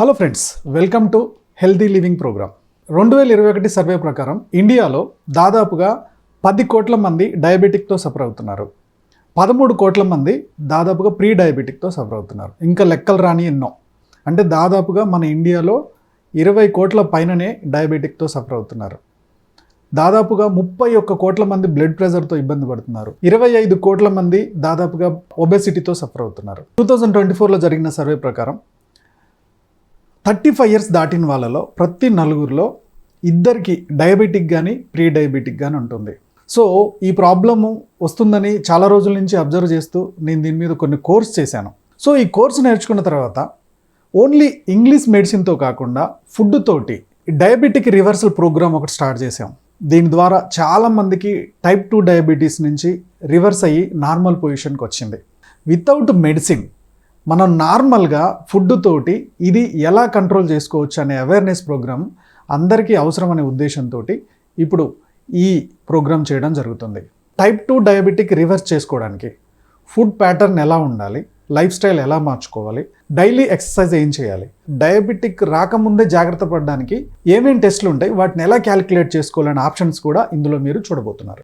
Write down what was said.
Hello friends welcome to healthy living programme రెండు వేల ఇరవై ఒకటి సర్వే ప్రకారం ఇండియాలో దాదాపుగా పది కోట్ల మంది డయాబెటిక్తో సఫర్ అవుతున్నారు. పదమూడు కోట్ల మంది దాదాపుగా ప్రీ డయాబెటిక్తో సఫర్ అవుతున్నారు. ఇంకా లెక్కలు రాని ఎన్నో. అంటే దాదాపుగా మన ఇండియాలో ఇరవై కోట్ల పైననే డయాబెటిక్తో సఫర్ అవుతున్నారు. దాదాపుగా ముప్పై ఒక్క కోట్ల మంది బ్లడ్ ప్రెషర్తో ఇబ్బంది పడుతున్నారు. ఇరవై ఐదు కోట్ల మంది దాదాపుగా ఒబెసిటీతో సఫర్ అవుతున్నారు. టూ థౌజండ్ ట్వంటీ ఫోర్లో జరిగిన సర్వే ప్రకారం థర్టీ ఫైవ్ ఇయర్స్ దాటిన వాళ్ళలో ప్రతి నలుగురిలో ఇద్దరికి డయాబెటిక్ కానీ ప్రీ డయాబెటిక్ కానీ ఉంటుంది. సో ఈ ప్రాబ్లము వస్తుందని చాలా రోజుల నుంచి అబ్జర్వ్ చేస్తూ నేను దీని మీద కొన్ని కోర్స్ చేశాను. సో ఈ కోర్స్ నేర్చుకున్న తర్వాత ఓన్లీ ఇంగ్లీష్ మెడిసిన్తో కాకుండా ఫుడ్ తోటి డయాబెటిక్ రివర్సల్ ప్రోగ్రామ్ ఒకటి స్టార్ట్ చేసాం దీని ద్వారా చాలామందికి టైప్ టూ డయాబెటీస్ నుంచి రివర్స్ అయ్యి నార్మల్ పొజిషన్కి వచ్చింది. వితౌట్ మెడిసిన్ మనం నార్మల్గా ఫుడ్ తోటి ఇది ఎలా కంట్రోల్ చేసుకోవచ్చు అనే అవేర్నెస్ ప్రోగ్రామ్ అందరికీ అవసరం అనే ఉద్దేశంతో ఇప్పుడు ఈ ప్రోగ్రామ్ చేయడం జరుగుతుంది. టైప్ టూ డయాబెటిక్ రివర్స్ చేసుకోవడానికి ఫుడ్ ప్యాటర్న్ ఎలా ఉండాలి లైఫ్ స్టైల్ ఎలా మార్చుకోవాలి డైలీ ఎక్సర్సైజ్ ఏం చేయాలి డయాబెటిక్ రాకముందే జాగ్రత్త పడడానికి ఏమేమి టెస్ట్లు ఉంటాయి వాటిని ఎలా క్యాలిక్యులేట్ చేసుకోవాలనే ఆప్షన్స్ కూడా ఇందులో మీరు చూడబోతున్నారు.